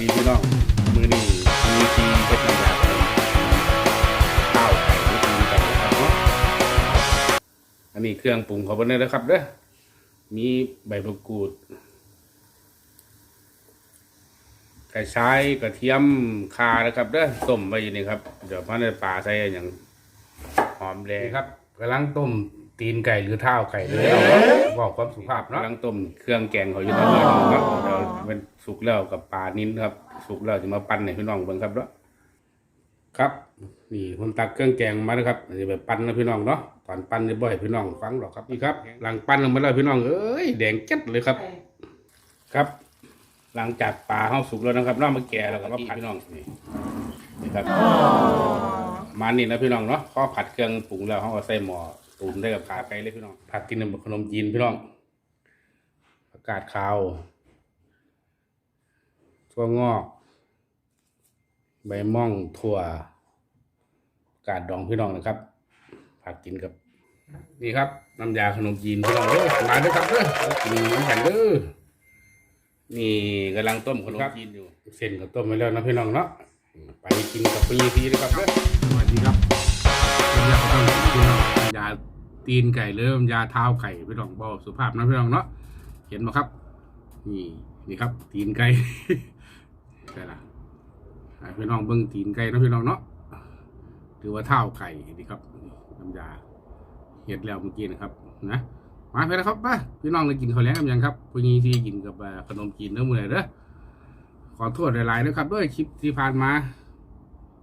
ดีพี่น้องมือนี้มีทีเพชรน้ำยาขนมข้าวไก่ที่ทำกันนะครับเนาะอันนี้เครื่องปรุงของเพิ่นเลยนะครับเด้อมีใบมะกรูดกระชายกระเทียมข่านะครับเด้อต้มไว้อยู่นี่ครับ เดี๋ยวพันในปลาใส่อย่างหอมแดงครับกำลังต้ม ตีนไก่หรือเท้าไก่เลยบอกความสุภาพเนาะกำลังต้มเครื่องแกงเขาอยู่ตอนนี้ครับเดี๋ยวเป็นสุกแล้วกับปลานิ้นครับ สุกแล้วจะมาปั้นให้พี่น้องเบิ่งครับเนาะครับ นี่ผมตักเครื่องแกงมาแล้วครับนี่แบบปั้นนะพี่น้องเนาะตอนปั้นจะบ่ให้พี่น้องฟังหรอกครับนี่ครับ หลังปั้นลงมาแล้วพี่น้องเอ้ยแดงจัดเลยครับ ครับ หลังจากปลาเฮาสุกแล้วนะครับเน้องมาแก่แล้วก็มาผัดพี่น้องนี่นี่ครับมานี่นะพี่น้องเนาะพอผัดเครื่องปรุงแล้วเฮาก็ใส่หม้อ ตุ๋นได้กับขาไก่เลยพี่น้องผัดกินกับขนมจีนพี่น้องผักกาดขาวถั่วงอก ใบม่องถั่วกาดดองพี่น้องนะครับผักกินกับ นี่ครับน้ำยาขนมจีนพี่น้องเด้อมาเด้อครับเด้อกินน้ำแข็งเด้อนี่กำลังต้มขนมจีนอยู่ เส้นก็ต้มไว้แล้วนะพี่น้องเนาะไปกินกับปีทีนะครับเด้อสวัสดีครับ ตีนไก่เริ่มยาเท้าไก่พี่น้องบอสุภาพนะพี่น้องเนาะเห็นไหมครับ นี่นี่ครับ ตีนไก่ใช่ละพี่น้องเบิ้งตีนไก่นะพี่น้องเนาะหรือว่าเท้าไก่นี่ครับน้ำยาเห็ดแล้วเมื่อกี้นะครับนะมาไปแล้วครับมาพี่น้องเลยกินข้าวแล้งกันยังครับพี่นี้ที่กินกับขนมจีนเนื้อมือเลยเด้อขอโทษหลายๆนะครับด้วยคลิปที่ผ่านมา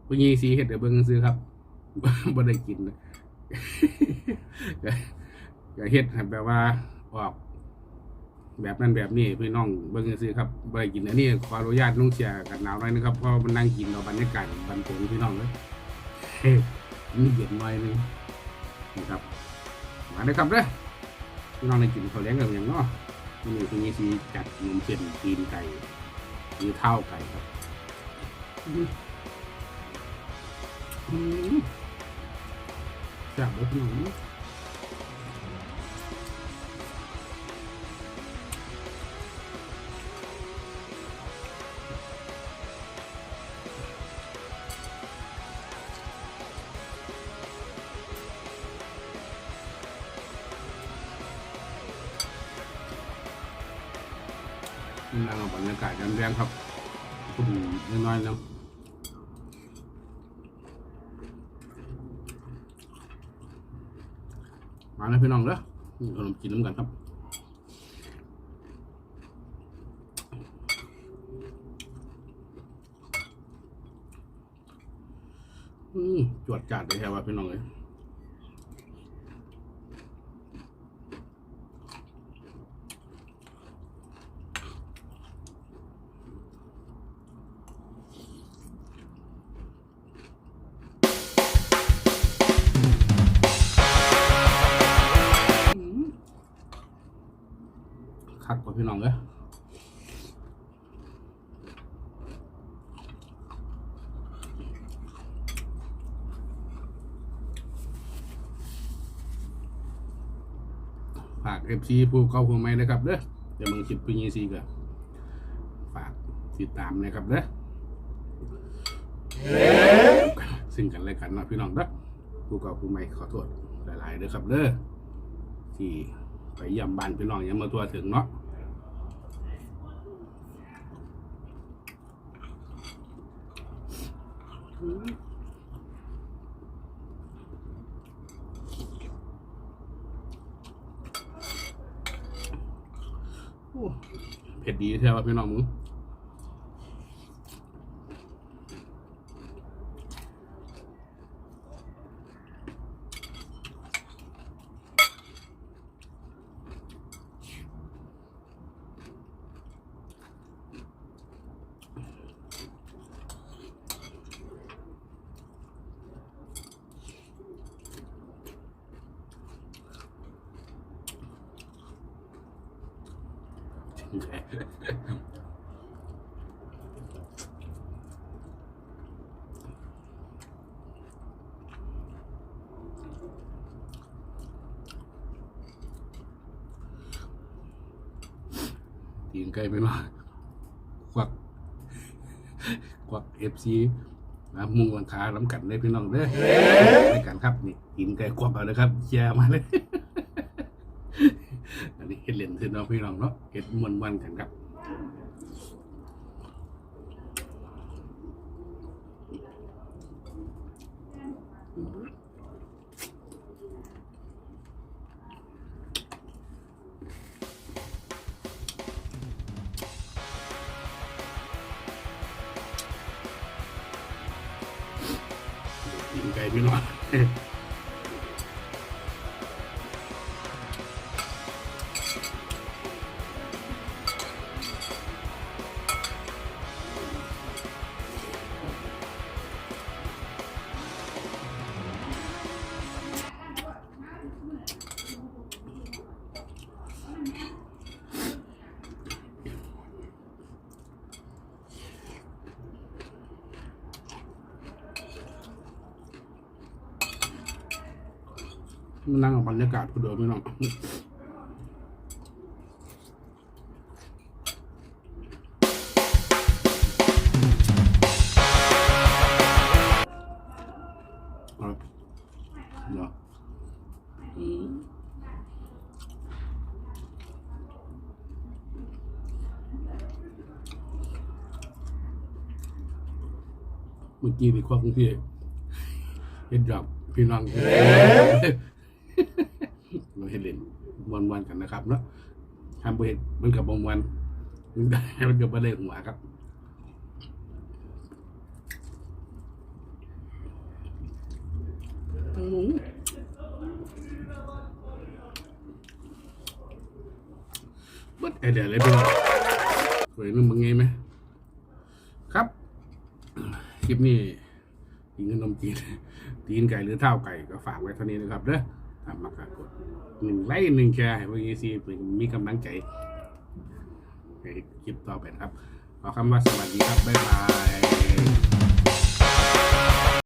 พี่นี้สีเห็ดเดี๋ยวเบิ้งซื้อครับบ่ได้กินนะ ก็เห็ดแบบว่าออก แบบนั้นแบบนี้พี่น้องเบิ่งซื้อครับบ่ได้กินอันนี้ขออนุญาตนุ่งเสียกันหนาวหน่อยนะครับเพราะมันนั่งกินเอาบรรยากาศบันเทิงพี่น้องเลยเฮ้ยมีเย็นหน่อยนึงนี่ครับมาเลยครับเด้อพี่น้องได้กินข้าวเลี้ยงกันอย่างเนาะนี่คือมีสีจัดนมเส้นตีนไก่หรือเท้าไก่ครับอื มอืมแซ่บเลยพี่น้องนั่งเอาบรรยากาศกันแรงครับคุณน้อยๆแล้ว มาแล้วพี่น้องเด้อขนมกินน้ำกันครับอืมจวดจัดเลยแค่ว่าพี่น้องเลย คักกว่าพี่น้องเลยฝากเอฟซีผู้เข้าผู้ใหม่นะครับเด้อเดี๋ยวมึงคิดปีนี้ซีก็ฝากติดตามนะครับเด้อซึ่งกันและกันนะพี่น้องเด้อผู้เก่าผู้ใหม่ขอโทษหลายๆเด้อครับเด้อที่ ไปเยี่ยมบ้านพี่น้องยังมาตัวถึงเนาะเผ็ดดีแท้ว่าพี่น้องมึง ตีนไก่ไปมาควักกวักเอฟซีนะมุงหลังคาล้ำกันได้พี่น้องเด้อไปกันครับนี่กินไก่กวักเอาเลยครับแย่มาเลย อันนี้เฮ็ดเลนคือน้องพี่น้องเนาะเฮ็ดมวนวันกันครับไก่พี่น้อง มานั่งกับบรรยากาศกูเดิมพี่น้องครับเนาะอืมเมื่อกี้นี่ควบกรุงเทพเห็นจับพี่น้อง เราเห็นเล่น วันวันๆกันนะครับเนาะทำไปเห็นมันกับบงวันมันได้มันกับประเด็นหัวครับอืมเบิดไอเดียเลยพี่น้องสวยนึกมึงไงไหมครับ คลิปนี้กินขนมจีนตีนไก่หรือเท้าไก่ก็ฝากไว้เท่านี้นะครับเด้อ ทำมากกดหนึ่งไลค์หนึ่งแชร์ให้พวกนี้สิมีกำลังใจในคลิปต่อไปครับขอคำว่าสวัสดีครับ บ๊ายบาย